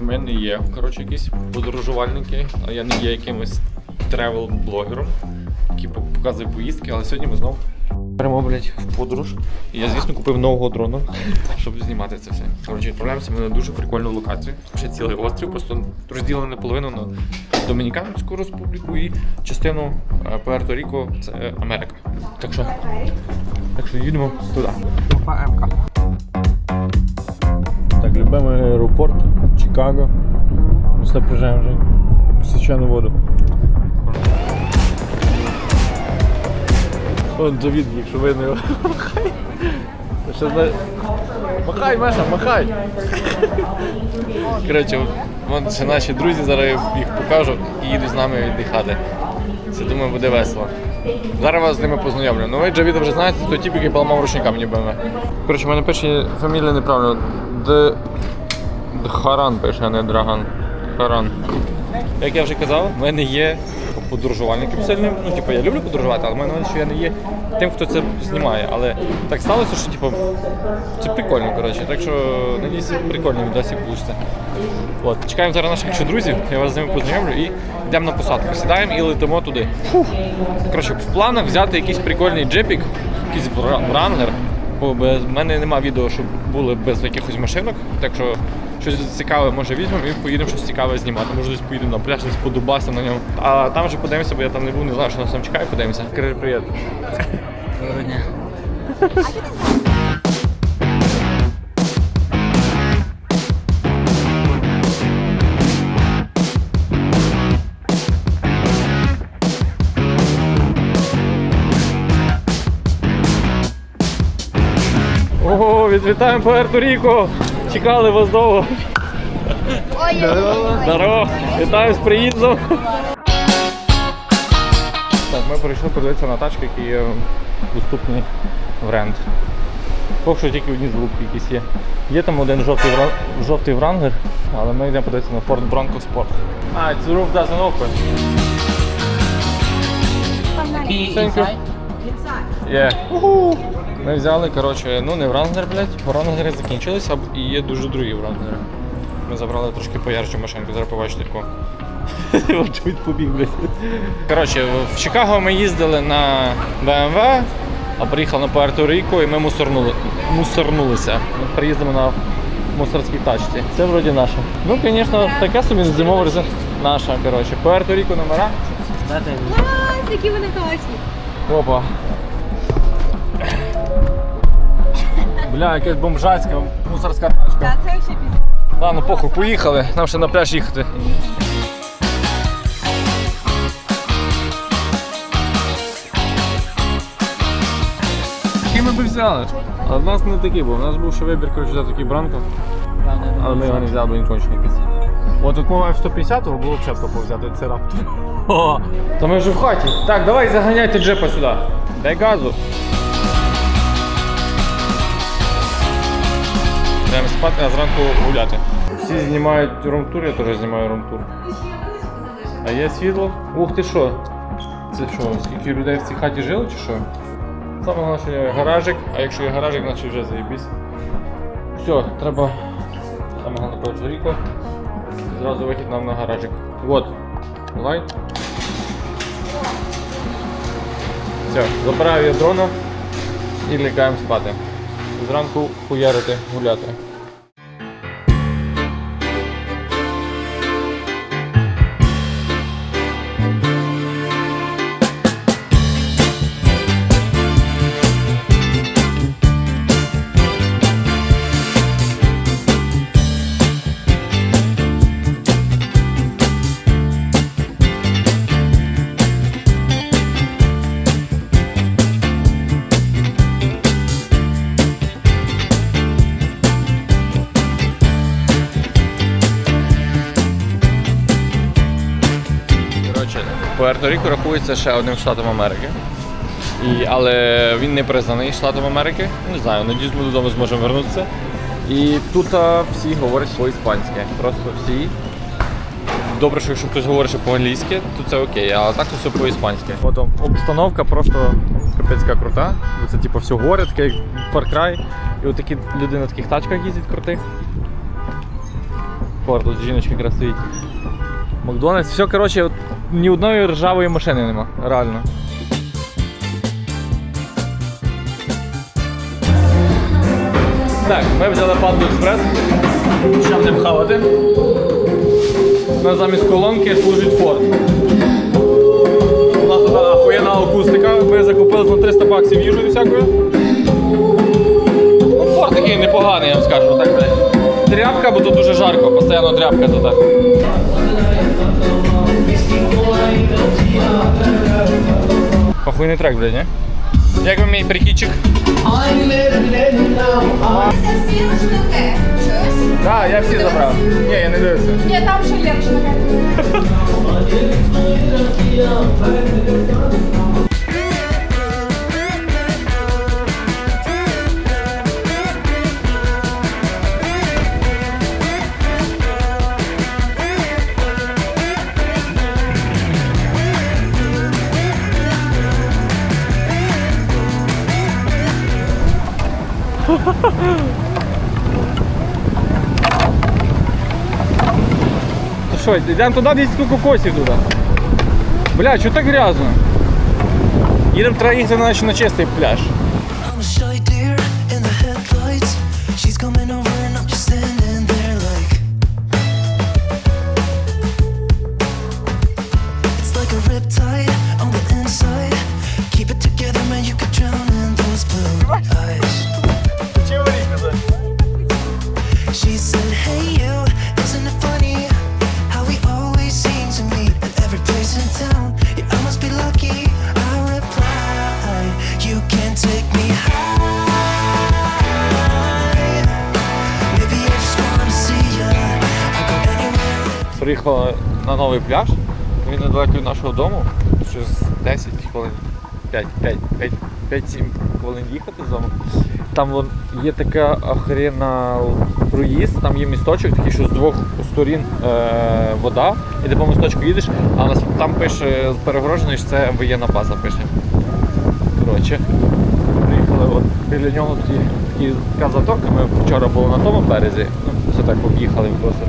У мене є, коротше, якісь подорожувальники, а я не є якимось тревел-блогером, який показує поїздки, але сьогодні ми знову беремо, блядь, в подорож. І я, звісно, купив нового дрона, щоб знімати це все. Коротше, відправляємося ми на дуже прикольну локацію. Ще цілий острів, просто розділений наполовину на Домініканську республіку і частину е, Пуерто-Ріко, це е, Америка. Так що, так що їдемо туди. Так, любимий аеропорт Чикаго. Просто приїжджаємо вже по воду. Вон Давід, якщо видно його. Махай. Ще зна... Махай, Маша, махай! Коротше, вон ще наші друзі, зараз я їх покажу і їдуть з нами віддихати. Це думаю буде весело. Зараз вас з ними познайомлю. Ну ви Джавіда вже знаєте, то тіп, який поламав ручника мені БМВ. Коротше, в мене пише фамілія неправильно. Д... Дхаран пише, а не Драган. Харан. Як я вже казав, в мене є подорожувальником сильним. Ну, типу, я люблю подорожувати, але в мене що я не є тим, хто це знімає. Але так сталося, що типу, це прикольно, коротше. Так що надіюсь, прикольний відосик вийде. От, чекаємо зараз наших ще друзів, я вас з ними познайомлю і йдемо на посадку. Сідаємо і летимо туди. Фух. Коротше, в планах взяти якийсь прикольний джепік, якийсь вра- врангер. Бо в мене нема відео, щоб були без якихось машинок. Так що щось цікаве може візьмемо і поїдемо щось цікаве знімати. Може десь поїдемо на пляж, десь подубасимо на ньому. А там вже подивимося, бо я там не був, не знаю, що нас там чекає, подивимося. Кажи привіт. Ого, відвітаємо Пуерто-Ріко! Чекали вас довго. Здорово! Вітаю з приїздом! Так, ми прийшли подивитися на тачки, які є доступні в рент. Поки що тільки одні залупки якісь є. Є там один жовтий, жовтий врангер, але ми йдемо подивитися на Ford Bronco Sport. А, it's the roof doesn't open. Thank you. Yeah. Ми взяли, коротше, ну не врангер, блядь, врангери закінчилися і є дуже другі врангери. Ми забрали трошки поярчу машинку, зараз побачите яку. От побіг, блядь. Коротше, в Чикаго ми їздили на BMW, а приїхали на Пуерто-Ріко і ми мусорнули, мусорнулися. Ми приїздимо на мусорській тачці. Це вроді наша. Ну, звісно, таке собі зимова резина. Наша, коротше. Пуерто-Ріко номера. Клас, які вони класні. Опа. Бля, якась бомжацька мусорська тачка. Та це ще пізно. Ладно, похуй, поїхали. Нам ще на пляж їхати. Який ми б взяли? А в нас не такий був. У нас був ще вибір, коротше, взяти такий бранко. Але ми його не взяли, бо він кончений якийсь. От тут мова F-150 було б ще топово взяти цей раптор. О, та ми вже в хаті. Так, давай заганяйте джепа сюди. Дай газу. Спати, а зранку гуляти. Всі знімають румтур, я теж знімаю румтур. А є світло? Ух ти що? Це що, скільки людей в цій хаті жило чи що? Саме головне, що є гаражик, а якщо є гаражик, значить вже заєбісь. Все, треба. Саме головне Пуерто Зразу вихід нам на гаражик. Вот. Лайт. Все, забираю я дрона і лягаємо спати. Зранку хуярити, гуляти. Пуерто-Ріко рахується ще одним штатом Америки. І, але він не признаний штатом Америки. Не знаю, надіюсь, ми додому зможемо вернутися. І тут всі говорять по-іспанськи. Просто всі. Добре, що якщо хтось говорить по-англійськи, то це окей, а так все по-іспанськи. От обстановка просто Капець яка крута. Це типу все гори, таке Cry. І от такі люди на таких тачках їздять крутих. Фор, тут жіночка якраз стоїть. Макдональдс, все, коротше, от ні одної ржавої машини нема, реально. Так, ми взяли панду експрес. Що будемо хавати? У нас замість колонки служить Ford. Тряпка, бо тут дуже жарко, постійно тряпка тут. Охуєнний трек, блядь, не? Як вам мій прихідчик? Це всі штуки. Чуєш? Так, я всі забрав. Ні, я не дивився. Ні, там ще є штуки. То що, йдемо туди, десь кокосів туди. Бля, що так грязно? Їдемо треба на чистий пляж. 5-7 хвилин їхати з дому. Там вон є така охрена проїзд, там є місточок, такий, що з двох сторін е, вода, і ти по місточку їдеш, а нас там пише перегорожений, що це воєнна база пише. Коротше, приїхали от біля нього такі, такі, така затока. Ми вчора були на тому березі. Ну, все так об'їхали просто.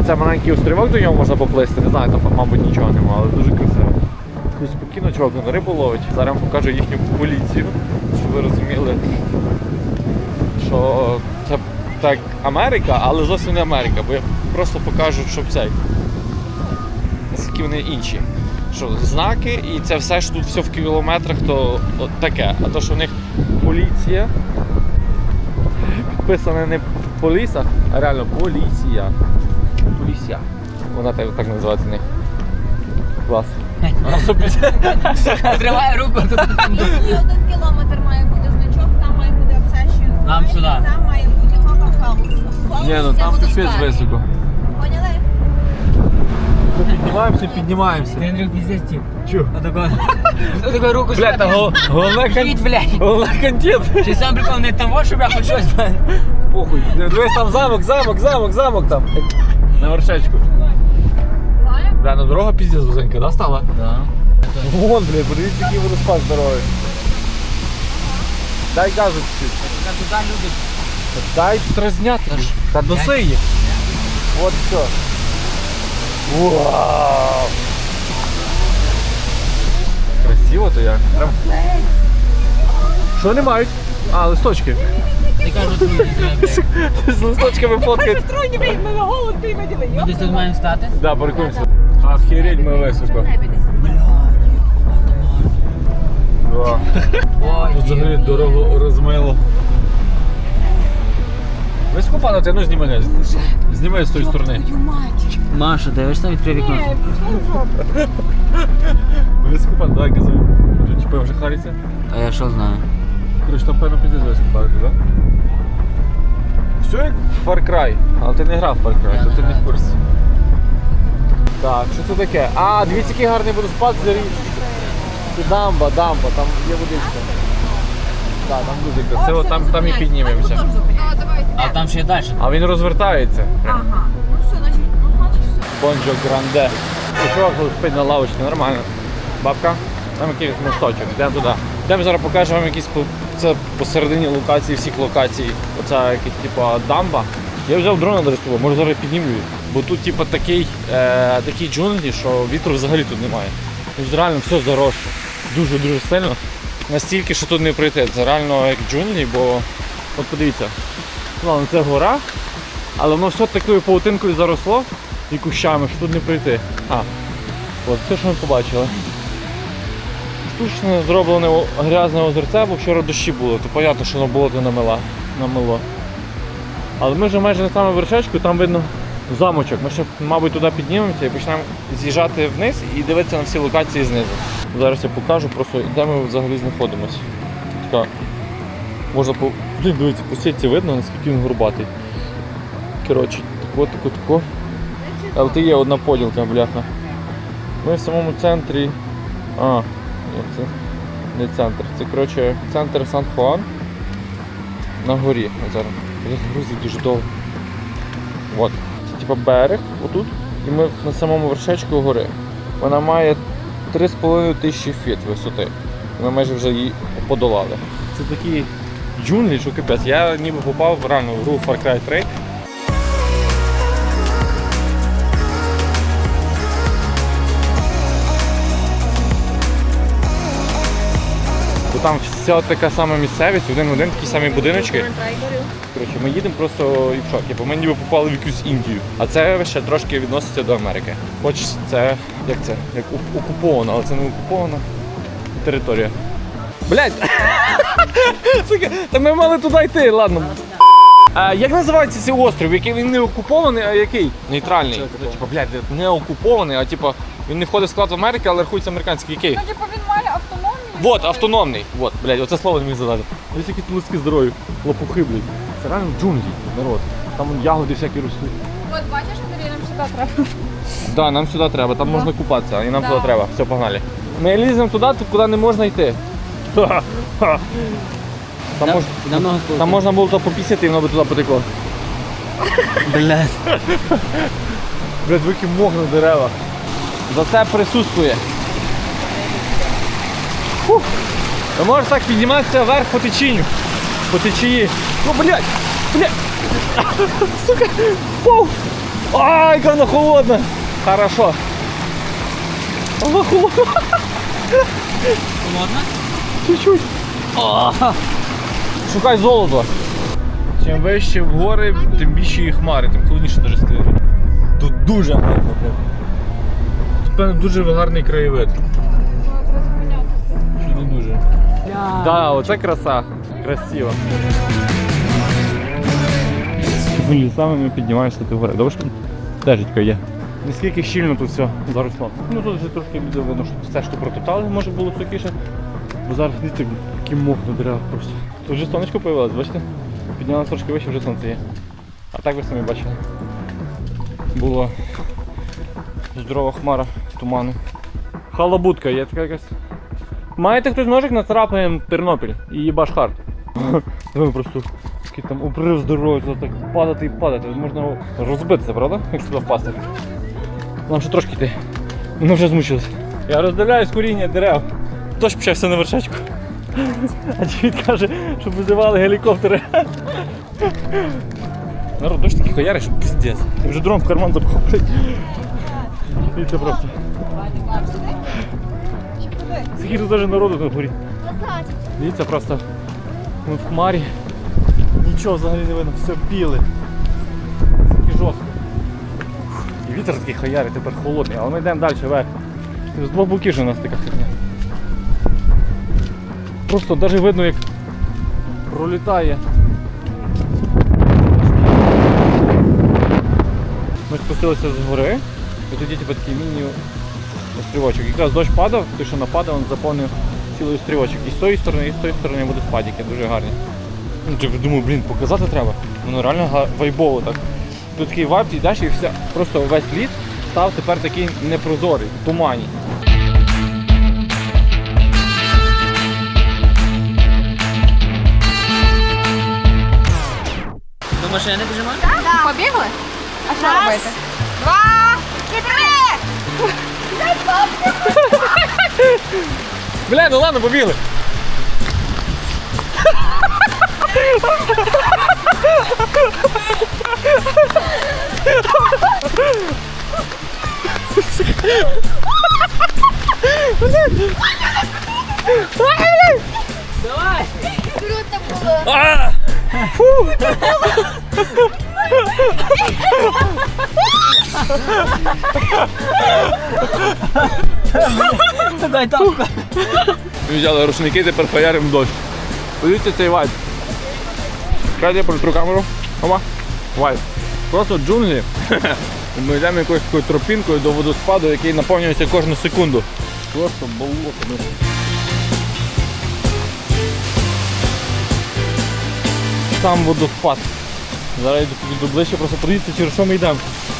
Оце маленький острівок до нього можна поплисти, не знаю, там, мабуть, нічого немає, але дуже красиво. Тут спокійно чувак на рибу ловить. Зараз вам покажу їхню поліцію, щоб ви розуміли, що це так Америка, але зовсім не Америка, бо я просто покажу, щоб цей. Наскільки вони інші. Що знаки і це все ж тут все в кілометрах, то от таке. А то, що в них поліція підписана не поліса, а реально поліція. Поліція. Вона так, так називається в них. Клас. Тримай руку. І один кілометр має бути значок, там має бути обсесію. Нам сюди. Там має бути Coca Falls. Ні, ну там піпець високо. Поняли? Піднімаємося, піднімаємося. Ти Андрюх піздець тіп. Чу? Отако. Отако руку Блядь, та головне Їдь, кон- блядь. головне контент. Чи сам прикол не там, щоб я хоч щось. Похуй. Дивись там замок, замок, замок, замок там. На вершечку. Бля, ну дорога піздець вузенька, да, стала? Да. Вон, блядь, подивіться, який водоспад здоровий. Дай газу чуть-чуть. Туди люди. Дай треба зняти. Та доси їх. От все. Вау! Красиво то як. Прям... Що вони мають? А, листочки. Ти кажуть, не треба. З листочками фоткають. Ми десь тут маємо стати? Да, паркуємося. Охереть ми високо. Да. Ой, Тут взагалі дорогу розмило. Високо падати, ну зніми мене. Знімай з тої сторони. Маша, дивишся, відкрив вікно. Високо падати, давай газуй. Тут типу вже хариться. А я що знаю? Короче, там певно піздець високо падати, так? Все як в Far Cry. Але ти не грав в Far Cry, то ти не в курсі. Так, що це таке? А, дивіться, який гарний водоспад за річки. Це дамба, дамба, там є водичка. Так, там дуже красиво, там, там і піднімемося. А, там ще далі. А він розвертається. Ага. Ну все, значить, ну значить все. Бонджо Гранде. І чувак спить на лавочці, нормально. Бабка, там якийсь мосточок, йдемо туди. Йдемо зараз покажу вам якісь це посередині локації, всіх локацій. Оця якась типа дамба. Я взяв дрона до собою, може зараз підніму її. Бо тут типа такий, е, такі джунглі, що вітру взагалі тут немає. Тут реально все заросше. Дуже-дуже сильно. Настільки, що тут не пройти. Це реально як джунглі, бо от подивіться. Ладно, це гора, але воно все такою паутинкою заросло і кущами, що тут не пройти. А, от це, що ми побачили. Штучно зроблене грязне озерце, бо вчора дощі було, то понятно, що воно болото намила, намило. Але ми вже майже на самому вершечку, там видно замочок. Ми ще, мабуть, туди піднімемося і почнемо з'їжджати вниз і дивитися на всі локації знизу. Зараз я покажу просто, де ми взагалі знаходимося. Така, можна по. Блін, дивіться, по сітці видно, наскільки він горбатий. Коротше, тако, тако, тако. Але ти є одна поділка, бляха. Ми в самому центрі. А, ні, це не центр. Це коротше центр Сан-Хуан на горі. От зараз. Грузить дуже довго. От. Це типа берег отут. І ми на самому вершечку гори. Вона має 3,5 тисячі фіт висоти. Ми майже вже її подолали. Це такі джунглі, що капець. Я ніби попав реально в гру Far Cry 3. Там вся така сама місцевість, один в один такі самі будиночки. Коротше, ми їдемо просто і в шокі, бо ми ніби попали в якусь Індію. А це ще трошки відноситься до Америки. Хоч це як це? Як окупована, але це не окупована територія. Блять! Сука, Та ми мали туди йти, ладно. А, як називається цей острів? Який він не окупований, а який? Нейтральний. Типа, блядь, не окупований, а типа він не входить в склад Америки, але рахується американський. Який? Ну, типу, він. Вот, автономний. Вот, блядь, оце слово не міг задати. Ось які лиски здорові, лопухи, блядь. Це реально джунглі, народ. Там вон ягоди всякі ростуть. От бачиш, Андрій, нам сюди треба. Да, нам сюди треба, там можна купатися, і нам Да. туди треба. Все, погнали. Ми ліземо туди, ту- куди не можна йти. Там, мож... На там можна було то попісяти, і воно би туди потекло. Блядь. Блядь, викий мох на деревах. За це присутствує. Фух. Ти можеш так підніматися вверх по течінню. По течії. Ну, блядь! Блядь! Сука! Фу! Ай, яка вона холодна! Хорошо. Вона холодна. Холодно? Чуть-чуть. Шукай золото. Чим вище в гори, тим більше і хмари, тим холодніше дуже стає. Тут дуже гарно. Тут певно дуже гарний краєвид. Так, да, оце краса. Красиво. Такими лісами ми піднімаємося до гори. Добре, що стежечка є. Наскільки щільно тут все заросло. Ну тут вже трошки буде видно, що стежку протоптали, може було сухіше. Бо зараз дивіться, такий мох на деревах просто. Тут вже сонечко появилось, бачите? Піднялося трошки вище, вже сонце є. А так ви самі бачили. Була здорова хмара туману. Халабутка, є така якась. Маєте хтось ножик, нацарапаємо Тернопіль і їбаш хард. Ви просто такий там обрив здоров'я, так падати і падати. Можна розбитися, правда? Якщо туди впасти. Нам ще трошки йти. Ми вже змучилися. Я роздивляюсь коріння дерев. Дощ почався на вершечку. А дід каже, щоб визивали гелікоптери. Народ, дощ такий хуяри, що піздець. Вже дрон в карман запхав. це просто. Скільки тут навіть народу на горі. Дивіться просто. Ми в хмарі. Нічого взагалі не видно, все біле. Такі жорстко. І вітер такий хаярий, тепер холодний, але ми йдемо далі вверх. З двох боків же у нас така херня. Просто навіть видно, як пролітає. Ми спустилися з гори, і тоді типу, такий міні острівочок. Якраз дощ падав, той, що нападав, він заповнив цілий острівочок. І з тої сторони, і з тої сторони буде спадіки, дуже гарні. Ну, так думаю, блін, показати треба. Воно реально вайбово так. Тут такий вайб, ти йдеш і все. Просто весь лід став тепер такий непрозорий, в тумані. До машини біжимо? Побігли? А що робити? Два! Бля, ну ладно, побігли. Блядь! Дай тапку. Взяли рушники, тепер хаяримо дощ. Подивіться цей вайб. Чекайте, я протру камеру. Ома. Вайб. Просто джунглі. Ми йдемо якоюсь такою тропінкою до водоспаду, який наповнюється кожну секунду. Просто болото. Там водоспад. Зараз йду ближче, просто подивіться, через що ми йдемо.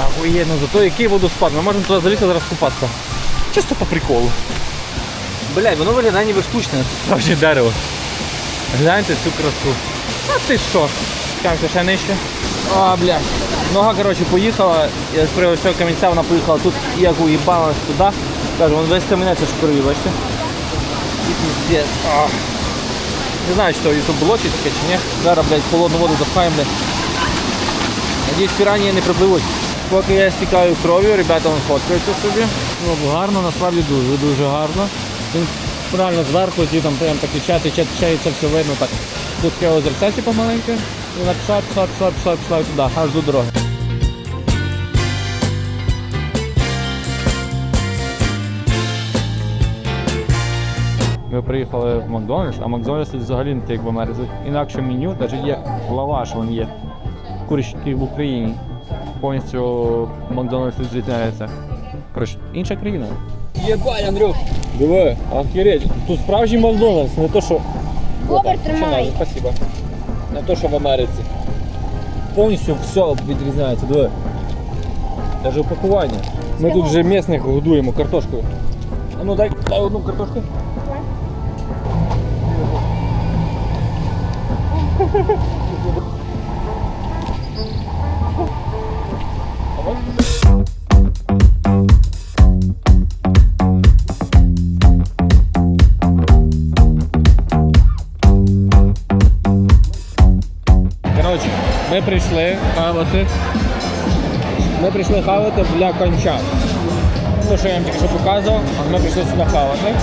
Ахуєнно, зато який водоспад. Ми можемо туди залізти зараз купатися. Чисто по приколу. Блядь, воно виглядає ніби штучне. Справжнє дерево. Гляньте цю красу. А ти що? Чекаємося ще нижче. А, блядь. Нога, коротше, поїхала, я з приводу цього камінця вона поїхала тут, і як уїбалась туди. Кажу, вон весь камінець аж в крові, бачите? І піздець. А. Не знаю, і то було чи таке, чи ні. Зараз, блядь, холодну воду запхаємо, блядь. Надіюсь, піранії не припливуть. Поки я стікаю кров'ю, ребята фоткаються собі. Ну, гарно, насправді дуже, дуже гарно. Він реально зверху, ті там прям так тече, тече, тече, і це все видно так. Тут таке озерце типу маленьке, і вона пішла, пішла, пішла, пішла, пішла туди, аж до дороги. Ми приїхали в Макдональдс, а Макдональдс взагалі не так, як в Америці. Інакше меню, навіть є лаваш, він є. Курочки в Україні. Повністю Макдональдс тут звітняється. Коротше, інша країна. Єбать, Андрюх! Диви, охереть. Тут справжній Макдональдс, не то що. Бобер тримай. Спасибо. Не то, що в Америці. Повністю все відрізняється, диви. Навіть упакування. Ми тут вже місних годуємо картошкою. А ну дай, дай одну картошку. ми прийшли хавати. Ми прийшли хавати для конча. Ну, що я вам тільки що показував, ми прийшли сюди хавати.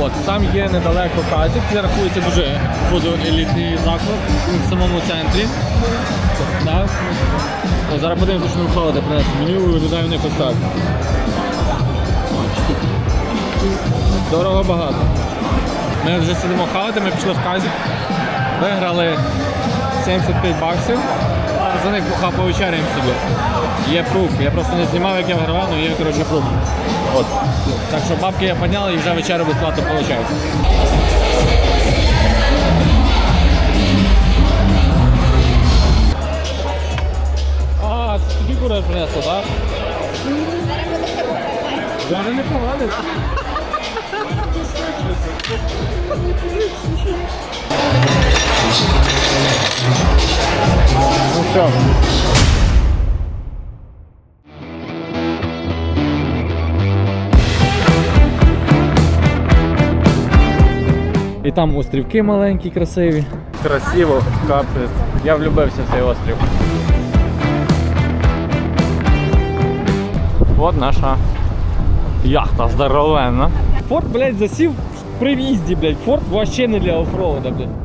От, там є недалеко казик, це рахується дуже водоелітний заклад в самому центрі. Так. О, зараз подивимося, що нам хавати принесли. Меню виглядає в них так. Дорого багато. Ми вже сидимо хавати, ми пішли в казик. Виграли 75 баксів. За них поха повечеряємо собі. Є пруф. Я просто не знімав, як я вигравав, але є коротше пруф. От. Так що бабки я підняли і вже вечерю безплатно виходить. А, тобі кура принесло, так? Да, не непогано. Ну все. І там острівки маленькі, красиві. Красиво, капець. Я влюбився в цей острів. От наша яхта здоровенна. Форт, блядь, засів при в'їзді, блядь. Форт вообще не для оффроуда, блядь.